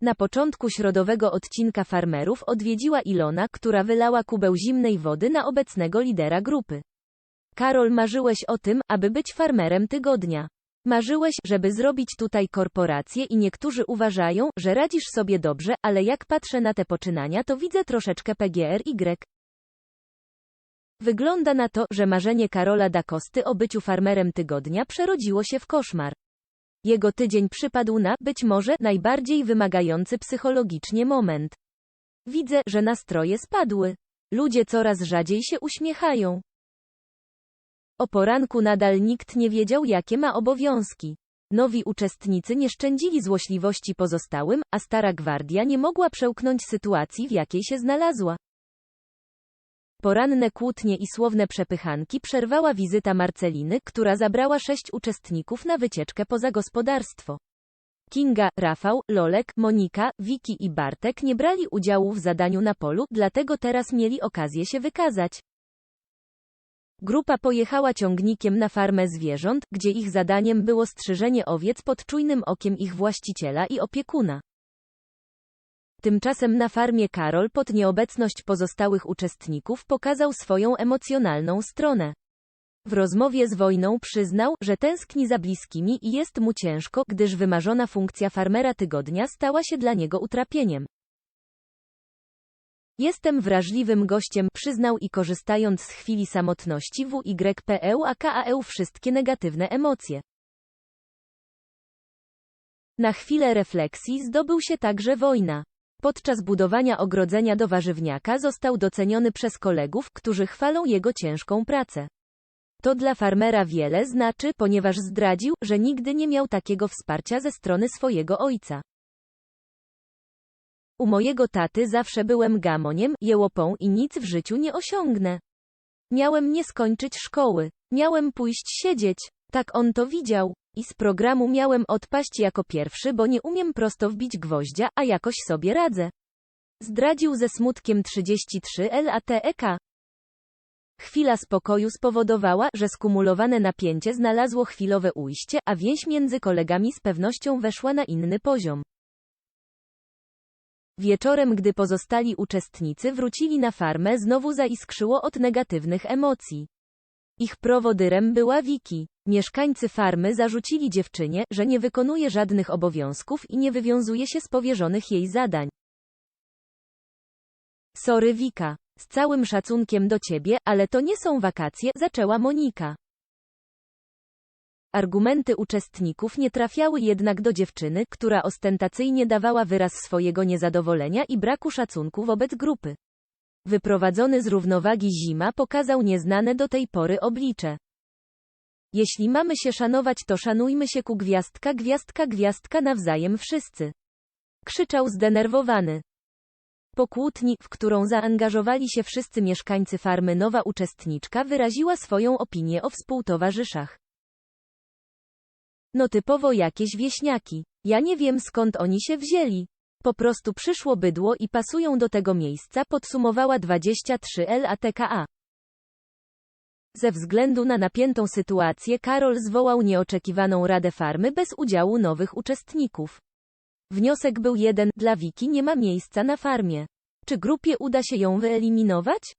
Na początku środowego odcinka farmerów odwiedziła Ilona, która wylała kubeł zimnej wody na obecnego lidera grupy. Karol marzyłeś o tym, aby być farmerem tygodnia. Marzyłeś, żeby zrobić tutaj korporację i niektórzy uważają, że radzisz sobie dobrze, ale jak patrzę na te poczynania to widzę troszeczkę PGRY. Wygląda na to, że marzenie Karola da Kosty o byciu farmerem tygodnia przerodziło się w koszmar. Jego tydzień przypadł na, być może, najbardziej wymagający psychologicznie moment. Widzę, że nastroje spadły. Ludzie coraz rzadziej się uśmiechają. O poranku nadal nikt nie wiedział, jakie ma obowiązki. Nowi uczestnicy nie szczędzili złośliwości pozostałym, a stara gwardia nie mogła przełknąć sytuacji, w jakiej się znalazła. Poranne kłótnie i słowne przepychanki przerwała wizyta Marceliny, która zabrała sześć uczestników na wycieczkę poza gospodarstwo. Kinga, Rafał, Lolek, Monika, Wiki i Bartek nie brali udziału w zadaniu na polu, dlatego teraz mieli okazję się wykazać. Grupa pojechała ciągnikiem na farmę zwierząt, gdzie ich zadaniem było strzyżenie owiec pod czujnym okiem ich właściciela i opiekuna. Tymczasem na farmie Karol pod nieobecność pozostałych uczestników pokazał swoją emocjonalną stronę. W rozmowie z wojną przyznał, że tęskni za bliskimi i jest mu ciężko, gdyż wymarzona funkcja farmera tygodnia stała się dla niego utrapieniem. Jestem wrażliwym gościem, przyznał i korzystając z chwili samotności WYPEU a KAEU wszystkie negatywne emocje. Na chwilę refleksji zdobył się także wojna. Podczas budowania ogrodzenia do warzywniaka został doceniony przez kolegów, którzy chwalą jego ciężką pracę. To dla farmera wiele znaczy, ponieważ zdradził, że nigdy nie miał takiego wsparcia ze strony swojego ojca. U mojego taty zawsze byłem gamoniem, jełopą i nic w życiu nie osiągnę. Miałem nie skończyć szkoły. Miałem pójść siedzieć. Tak on to widział. I z programu miałem odpaść jako pierwszy, bo nie umiem prosto wbić gwoździa, a jakoś sobie radzę. Zdradził ze smutkiem 33 LATEK. Chwila spokoju spowodowała, że skumulowane napięcie znalazło chwilowe ujście, a więź między kolegami z pewnością weszła na inny poziom. Wieczorem, gdy pozostali uczestnicy wrócili na farmę, znowu zaiskrzyło od negatywnych emocji. Ich prowodyrem była Wiki. Mieszkańcy farmy zarzucili dziewczynie, że nie wykonuje żadnych obowiązków i nie wywiązuje się z powierzonych jej zadań. Sorry Wika. Z całym szacunkiem do ciebie, ale to nie są wakacje, zaczęła Monika. Argumenty uczestników nie trafiały jednak do dziewczyny, która ostentacyjnie dawała wyraz swojego niezadowolenia i braku szacunku wobec grupy. Wyprowadzony z równowagi zima pokazał nieznane do tej pory oblicze. Jeśli mamy się szanować, to szanujmy się ku gwiazdka, gwiazdka, gwiazdka nawzajem wszyscy. Krzyczał zdenerwowany. Po kłótni, w którą zaangażowali się wszyscy mieszkańcy farmy, nowa uczestniczka wyraziła swoją opinię o współtowarzyszach. No typowo jakieś wieśniaki. Ja nie wiem skąd oni się wzięli. Po prostu przyszło bydło i pasują do tego miejsca, podsumowała 23 LATKA. Ze względu na napiętą sytuację Karol zwołał nieoczekiwaną radę farmy bez udziału nowych uczestników. Wniosek był jeden, dla Wiki nie ma miejsca na farmie. Czy grupie uda się ją wyeliminować?